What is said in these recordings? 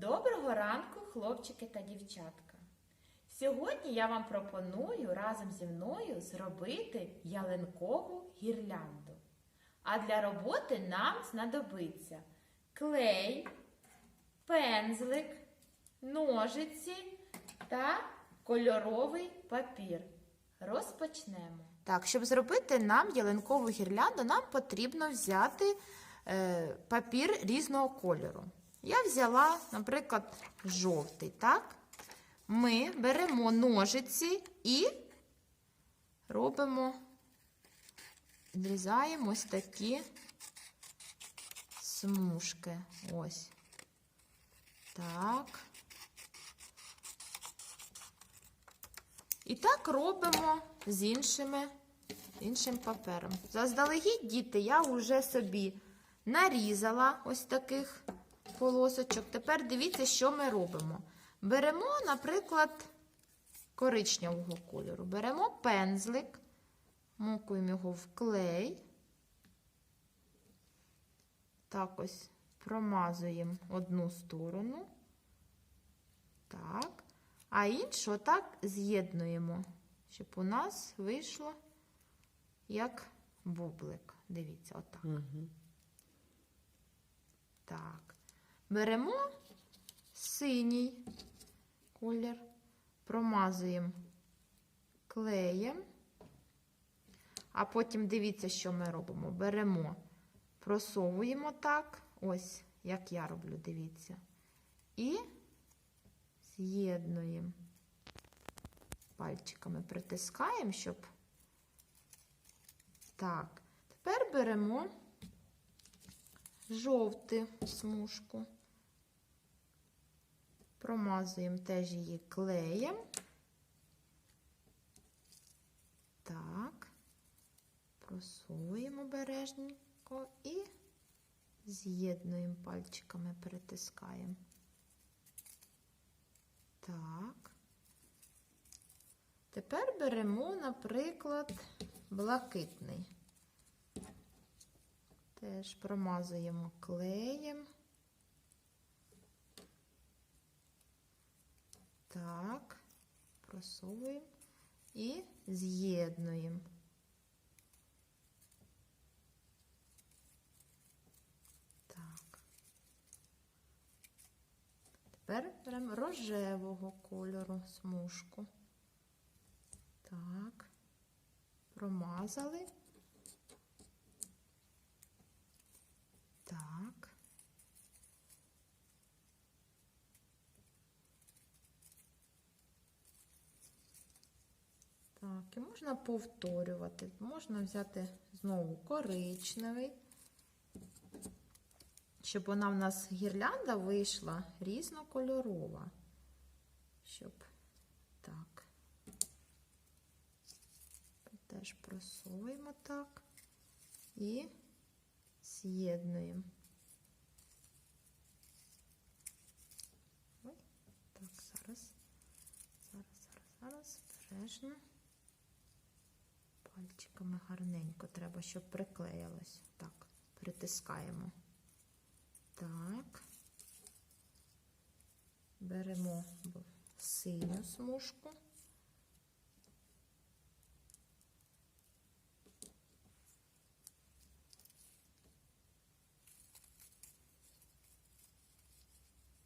Доброго ранку, хлопчики та дівчатка! Сьогодні я вам пропоную разом зі мною зробити ялинкову гірлянду. А для роботи нам знадобиться клей, пензлик, ножиці та кольоровий папір. Розпочнемо. Так, щоб зробити нам ялинкову гірлянду, нам потрібно взяти е, папір різного кольору. Я взяла, наприклад, жовтий, так? Ми беремо ножиці і робимо, відрізаємо ось такі смужки. Ось. Так. І так робимо з іншими, іншим папером. Заздалегідь, діти, я вже собі нарізала ось таких полосочок. Тепер дивіться, що ми робимо. Беремо, наприклад, коричневого кольору. Беремо пензлик, мокуємо його в клей. Так ось промазуємо одну сторону. Так. А іншу так з'єднуємо, щоб у нас вийшло як бублик. Дивіться, отак. Угу. Так. Беремо синій колір, промазуємо клеєм, а потім дивіться, що ми робимо. Беремо, просовуємо так, ось, як я роблю, дивіться. І з'єднуємо. Пальчиками притискаємо, щоб. Так, тепер беремо жовту смужку. Промазуємо теж її клеєм. Так, просуємо обережненько і з'єднуємо пальчиками, притискаємо. Так. Тепер беремо, наприклад, блакитний. Теж промазуємо клеєм. Так, просовуємо і з'єднуємо. Так. Тепер беремо рожевого кольору смужку. Так, промазали. Так. Так, і можна повторювати. Можна взяти знову коричневий, щоб вона в нас гірлянда вийшла різнокольорова. Щоб так. Теж просуємо так і з'єднуємо. Ой, так, зараз, зараз, зараз, зараз, обережно. Пальчиками гарненько треба, щоб приклеїлось. Так, притискаємо. Так. Беремо синю смужку.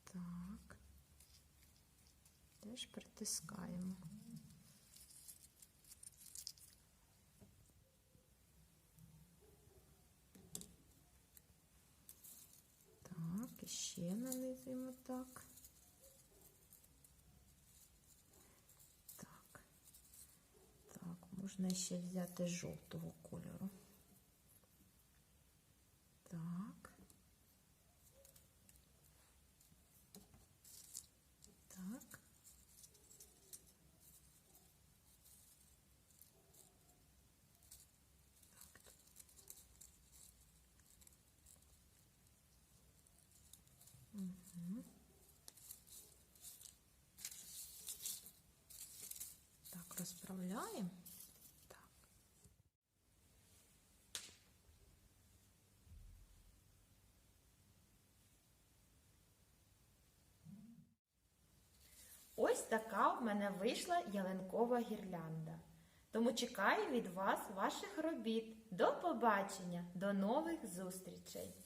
Так. Теж притискаємо. І ще нанизуємо так. Так. Так, можна ще взяти жовтого кольору. Так. Угу. Так, розправляємо. Так. така в мене вийшла ялинкова гірлянда. Тому чекаю від вас ваших робіт. До побачення, до нових зустрічей!